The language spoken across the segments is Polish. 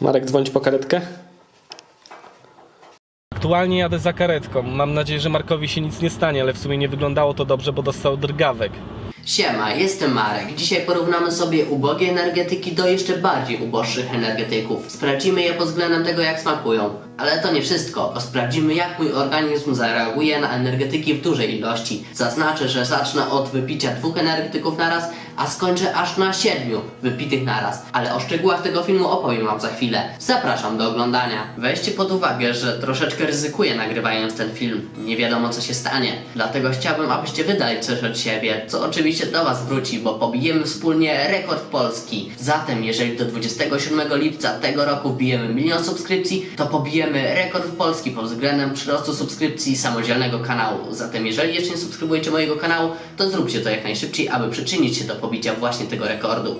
Marek, dzwonić po karetkę? Aktualnie jadę za karetką. Mam nadzieję, że Markowi się nic nie stanie, ale w sumie nie wyglądało to dobrze, bo dostał drgawek. Siema, jestem Marek. Dzisiaj porównamy sobie ubogie energetyki do jeszcze bardziej uboższych energetyków. Sprawdzimy je pod względem tego, jak smakują. Ale to nie wszystko, bo sprawdzimy, jak mój organizm zareaguje na energetyki w dużej ilości. Zaznaczę, że zacznę od wypicia dwóch energetyków naraz, a skończę aż na siedmiu wypitych naraz. Ale o szczegółach tego filmu opowiem wam za chwilę. Zapraszam do oglądania. Weźcie pod uwagę, że troszeczkę ryzykuję nagrywając ten film. Nie wiadomo co się stanie. Dlatego chciałbym, abyście wydali coś od siebie, co oczywiście do was wróci, bo pobijemy wspólnie rekord Polski. Zatem, jeżeli do 27 lipca tego roku wbijemy milion subskrypcji, to pobijemy rekord Polski pod względem przyrostu subskrypcji samodzielnego kanału. Zatem, jeżeli jeszcze nie subskrybujecie mojego kanału, to zróbcie to jak najszybciej, aby przyczynić się do pobicia właśnie tego rekordu.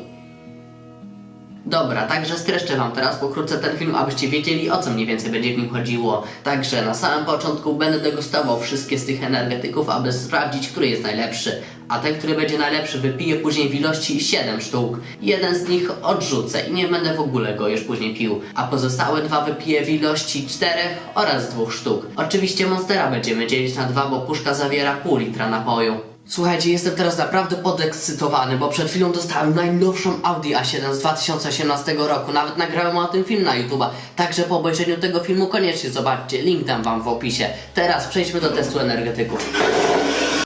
Dobra, także streszczę wam teraz pokrótce ten film, abyście wiedzieli o co mniej więcej będzie w nim chodziło. Także na samym początku będę degustował wszystkie z tych energetyków, aby sprawdzić, który jest najlepszy. A ten, który będzie najlepszy, wypiję później w ilości 7 sztuk. Jeden z nich odrzucę i nie będę w ogóle go już później pił. A pozostałe dwa wypiję w ilości 4 oraz 2 sztuk. Oczywiście Monstera będziemy dzielić na dwa, bo puszka zawiera pół litra napoju. Słuchajcie, jestem teraz naprawdę podekscytowany, bo przed chwilą dostałem najnowszą Audi A7 z 2018 roku. Nawet nagrałem o tym film na YouTube. Także po obejrzeniu tego filmu koniecznie zobaczcie. Link dam wam w opisie. Teraz przejdźmy do testu energetyków.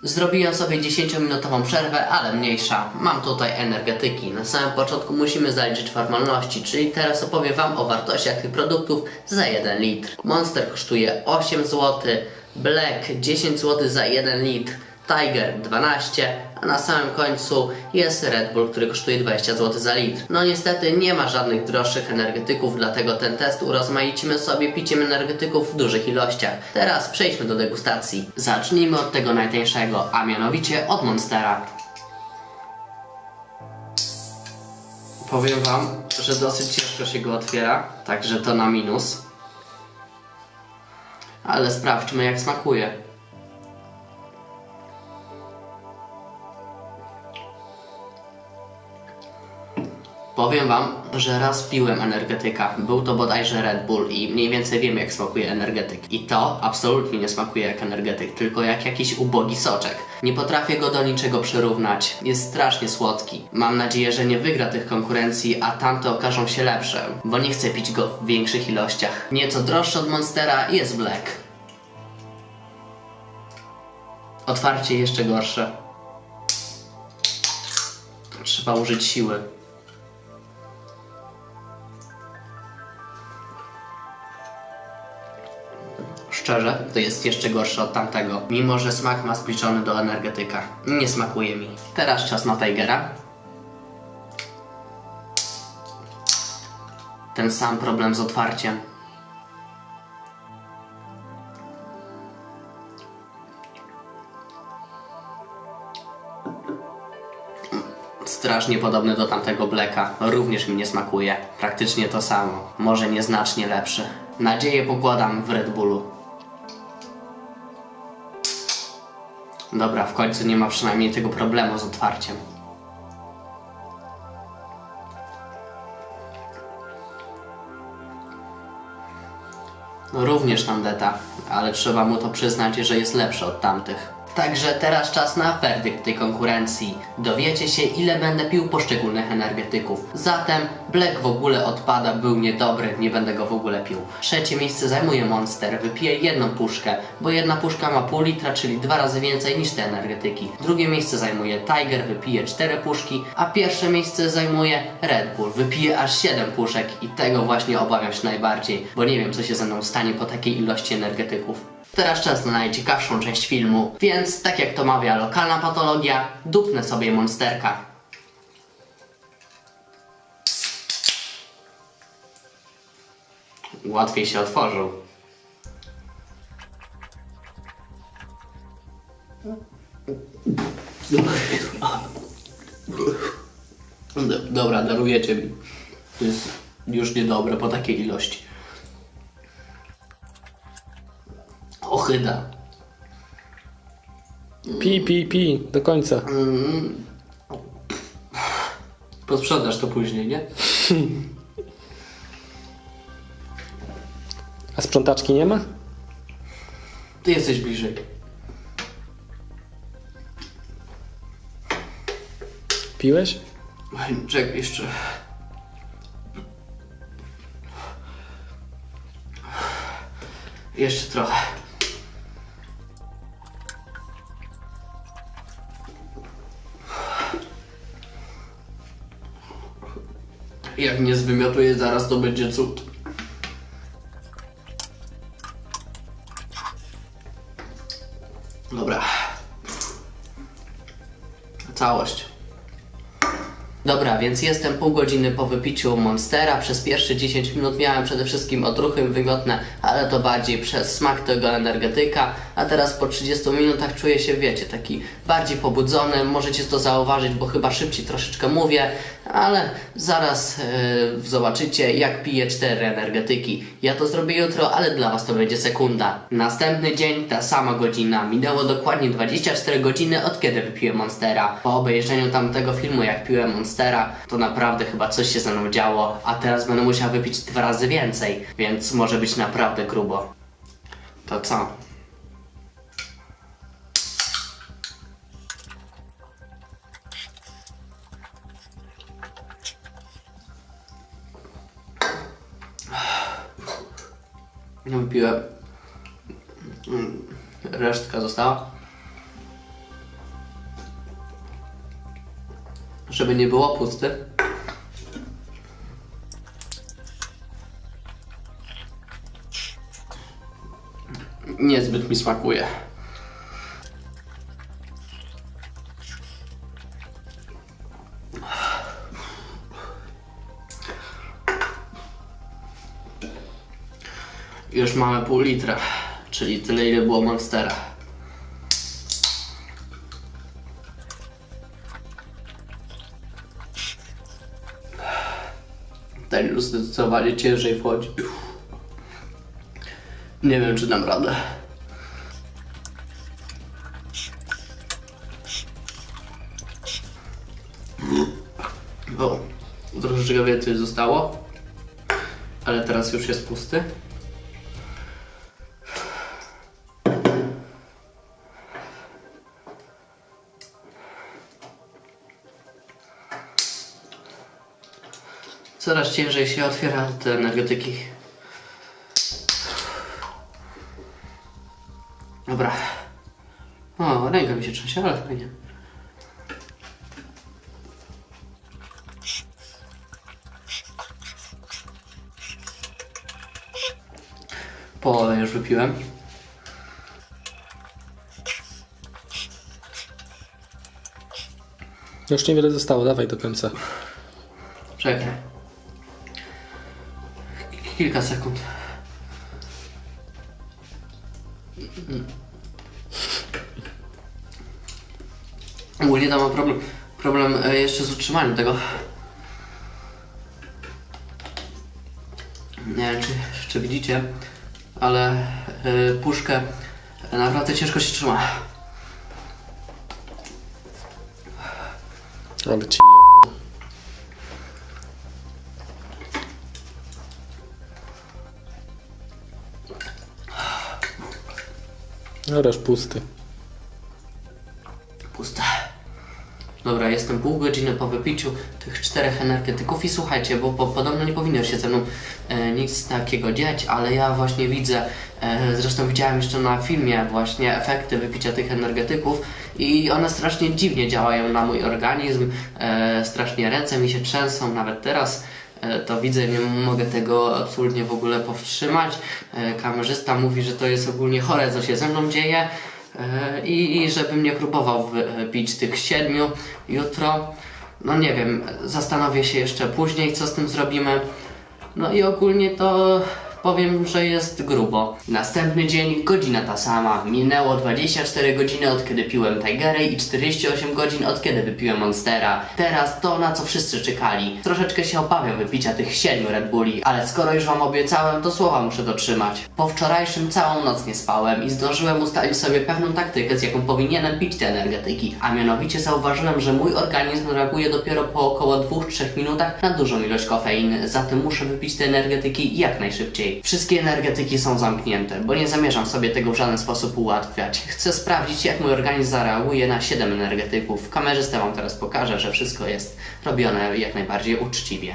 Zrobiłem sobie 10-minutową przerwę, ale mniejsza. Mam tutaj energetyki. Na samym początku musimy zaliczyć formalności, czyli teraz opowiem Wam o wartościach tych produktów za 1 litr. Monster kosztuje 8 zł, Black 10 zł za 1 litr, Tiger 12, a na samym końcu jest Red Bull, który kosztuje 20 zł za litr. No niestety nie ma żadnych droższych energetyków, dlatego ten test urozmaicimy sobie piciem energetyków w dużych ilościach. Teraz przejdźmy do degustacji. Zacznijmy od tego najtańszego, a mianowicie od Monstera. Powiem wam, że dosyć ciężko się go otwiera, także to na minus. Ale sprawdźmy jak smakuje. Powiem wam, że raz piłem energetyka. Był to bodajże Red Bull i mniej więcej wiem jak smakuje energetyk. I to absolutnie nie smakuje jak energetyk, tylko jak jakiś ubogi soczek. Nie potrafię go do niczego przyrównać. Jest strasznie słodki. Mam nadzieję, że nie wygra tych konkurencji, a tamte okażą się lepsze, bo nie chcę pić go w większych ilościach. Nieco droższy od Monstera jest Black. Otwarcie jeszcze gorsze. Trzeba użyć siły. Szczerze, to jest jeszcze gorsze od tamtego, mimo że smak ma zbliżony do energetyka. Nie smakuje mi. Teraz czas na Tigera. Ten sam problem z otwarciem. Strasznie podobny do tamtego Blacka. Również mi nie smakuje. Praktycznie to samo. Może nieznacznie lepszy. Nadzieję pokładam w Red Bullu. Dobra, w końcu nie ma przynajmniej tego problemu z otwarciem. No, Również tandeta, ale trzeba mu to przyznać, że jest lepszy od tamtych. Także teraz czas na werdykt tej konkurencji. Dowiecie się, ile będę pił poszczególnych energetyków. Zatem Black w ogóle odpada, był niedobry, nie będę go w ogóle pił. Trzecie miejsce zajmuje Monster, wypiję jedną puszkę, bo jedna puszka ma pół litra, czyli dwa razy więcej niż te energetyki. Drugie miejsce zajmuje Tiger, wypije cztery puszki, a pierwsze miejsce zajmuje Red Bull, wypije aż 7 puszek i tego właśnie obawiam się najbardziej, bo nie wiem co się ze mną stanie po takiej ilości energetyków. Teraz czas na najciekawszą część filmu, więc tak jak to mawia lokalna patologia, dupnę sobie monsterka. Łatwiej się otworzył. Do- Dobra, darujecie mi. To jest już niedobre po takiej ilości. Ochyda. Pi, pi, pi, do końca. Posprzątasz to później, nie? A sprzątaczki nie ma? Ty jesteś bliżej. Piłeś? Czekaj jeszcze. Jeszcze trochę. Jak nie zwymiotuję zaraz, to będzie cud. Dobra. Całość. Dobra, więc jestem pół godziny po wypiciu Monstera. Przez pierwsze 10 minut miałem przede wszystkim odruchy wymiotne, ale to bardziej przez smak tego energetyka. A teraz po 30 minutach czuję się, wiecie, taki bardziej pobudzony. Możecie to zauważyć, bo chyba szybciej troszeczkę mówię, ale zaraz yy, zobaczycie, jak piję 4 energetyki. Ja to zrobię jutro, ale dla Was to będzie sekunda. Następny dzień, ta sama godzina. Minęło dokładnie 24 godziny od kiedy wypiłem Monstera. Po obejrzeniu tamtego filmu, jak piłem Monstera, to naprawdę chyba coś się ze mną działo, a teraz będę musiał wypić dwa razy więcej, więc może być naprawdę grubo. To co? No wypiłem. Resztka została. Żeby nie było pusty. Niezbyt mi smakuje. Już mamy pół litra, czyli tyle ile było Monstera. Ten już zdecydowanie ciężej wchodzi. Nie wiem, czy dam radę. O, troszeczkę więcej zostało, ale teraz już jest pusty. Coraz ciężej się otwiera te energetyki. Dobra. O, ręka mi się trzęsie, ale fajnie. Połowę już wypiłem. Już niewiele zostało, dawaj do końca. Czekaj. Kilka sekund. Ogólnie tam mam problem, problem e, jeszcze z utrzymaniem tego. Nie wiem, czy, czy widzicie, ale y, puszkę naprawdę ciężko się trzyma. Ale ci Oraż pusty. Dobra, jestem pół godziny po wypiciu tych czterech energetyków i słuchajcie, bo po, podobno nie powinno się ze mną e, nic takiego dziać, ale ja właśnie widzę, e, zresztą widziałem jeszcze na filmie właśnie efekty wypicia tych energetyków i one strasznie dziwnie działają na mój organizm, e, strasznie ręce mi się trzęsą, nawet teraz e, to widzę, nie mogę tego absolutnie w ogóle powstrzymać. E, Kamerzysta mówi, że to jest ogólnie chore, co się ze mną dzieje. E, I, żebym nie próbował wypić tych siedmiu jutro. No nie wiem, zastanowię się jeszcze później, co z tym zrobimy. No i ogólnie to powiem, że jest grubo. Następny dzień, godzina ta sama. Minęło 24 godziny od kiedy piłem Tigery i 48 godzin od kiedy wypiłem Monstera. Teraz to, na co wszyscy czekali. Troszeczkę się obawiam wypicia tych 7 Red Bulli, ale skoro już wam obiecałem, to słowa muszę dotrzymać. Po wczorajszym całą noc nie spałem i zdążyłem ustalić sobie pewną taktykę, z jaką powinienem pić te energetyki. A mianowicie zauważyłem, że mój organizm reaguje dopiero po około 2-3 minutach na dużą ilość kofeiny, zatem muszę wypić te energetyki jak najszybciej. Wszystkie energetyki są zamknięte, bo nie zamierzam sobie tego w żaden sposób ułatwiać. Chcę sprawdzić, jak mój organizm zareaguje na 7 energetyków. Kamerzystę wam teraz pokażę, że wszystko jest robione jak najbardziej uczciwie.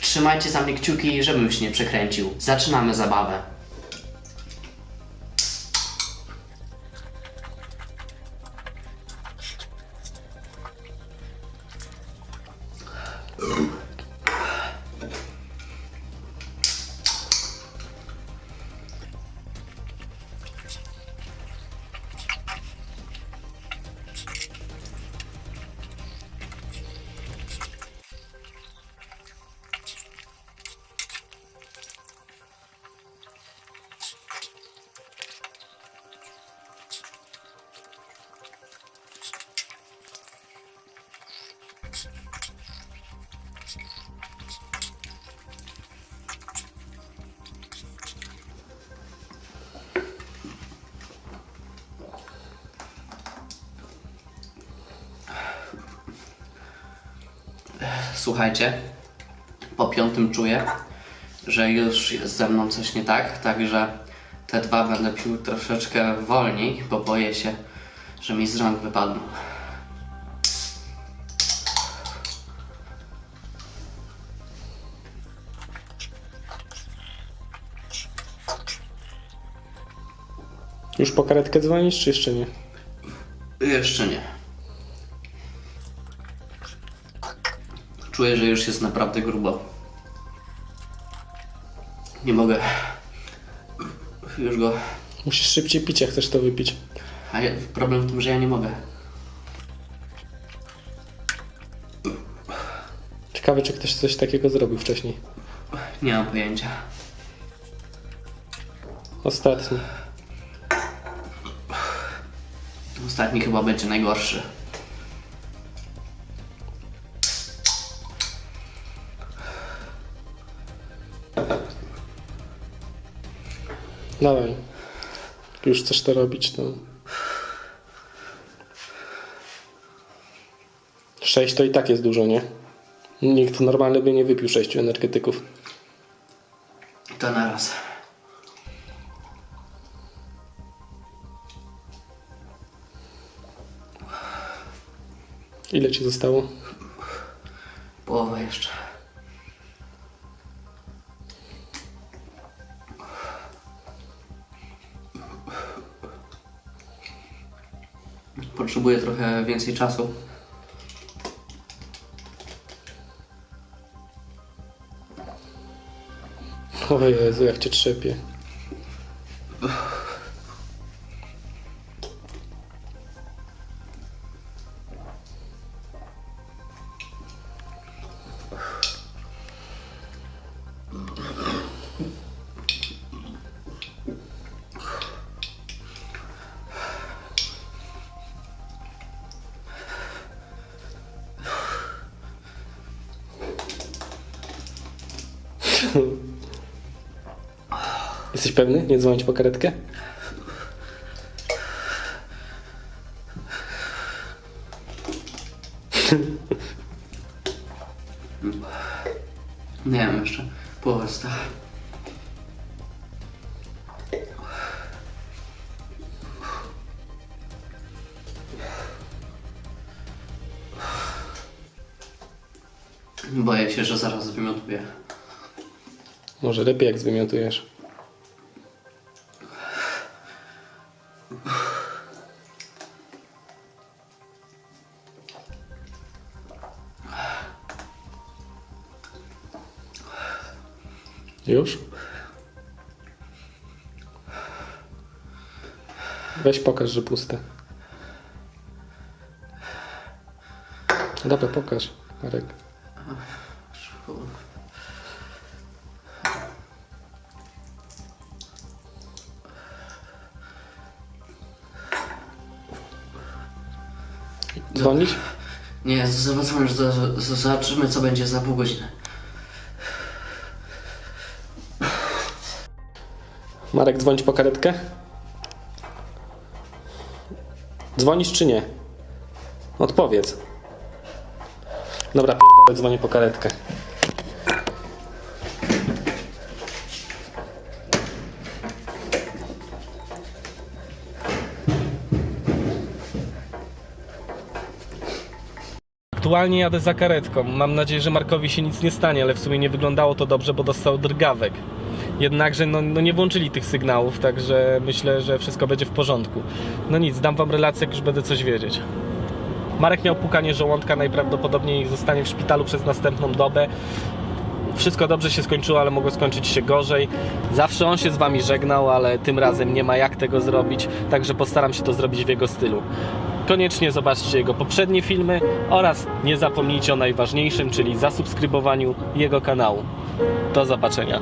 Trzymajcie za mnie kciuki, żebym się nie przekręcił. Zaczynamy zabawę. Słuchajcie, po piątym czuję, że już jest ze mną coś nie tak, także te dwa będę pił troszeczkę wolniej, bo boję się, że mi z rąk wypadną. Już po karetkę dzwonisz, czy jeszcze nie? Jeszcze nie. Czuję, że już jest naprawdę grubo. Nie mogę. Już go. Musisz szybciej pić, jak chcesz to wypić. A ja, problem w tym, że ja nie mogę. Ciekawe, czy ktoś coś takiego zrobił wcześniej. Nie mam pojęcia. Ostatni. Ostatni chyba będzie najgorszy. Dawaj. Już chcesz to robić, to... Sześć to i tak jest dużo, nie? Nikt normalny by nie wypił sześciu energetyków. To naraz. Ile ci zostało? Połowa jeszcze. Potrzebuję trochę więcej czasu. O Jezu, jak cię trzepie. Jesteś pewny? Nie dzwonić po karetkę? Nie wiem jeszcze. Połowa. Boję się, że zaraz wymiotuję. Może lepiej jak zwymiotujesz. Już? Weź pokaż, że puste. Dobra, pokaż, Marek. Dzwonić? Nie, zobaczymy, że z- z- zobaczymy co będzie za pół godziny. Marek, dzwonić po karetkę? Dzwonisz czy nie? Odpowiedz. Dobra, pierdolę, dzwonię po karetkę. Aktualnie jadę za karetką. Mam nadzieję, że Markowi się nic nie stanie, ale w sumie nie wyglądało to dobrze, bo dostał drgawek. Jednakże no, no nie włączyli tych sygnałów, także myślę, że wszystko będzie w porządku. No nic, dam wam relację, jak już będę coś wiedzieć. Marek miał pukanie żołądka, najprawdopodobniej zostanie w szpitalu przez następną dobę. Wszystko dobrze się skończyło, ale mogło skończyć się gorzej. Zawsze on się z wami żegnał, ale tym razem nie ma jak tego zrobić, także postaram się to zrobić w jego stylu. Koniecznie zobaczcie jego poprzednie filmy oraz nie zapomnijcie o najważniejszym, czyli zasubskrybowaniu jego kanału. Do zobaczenia.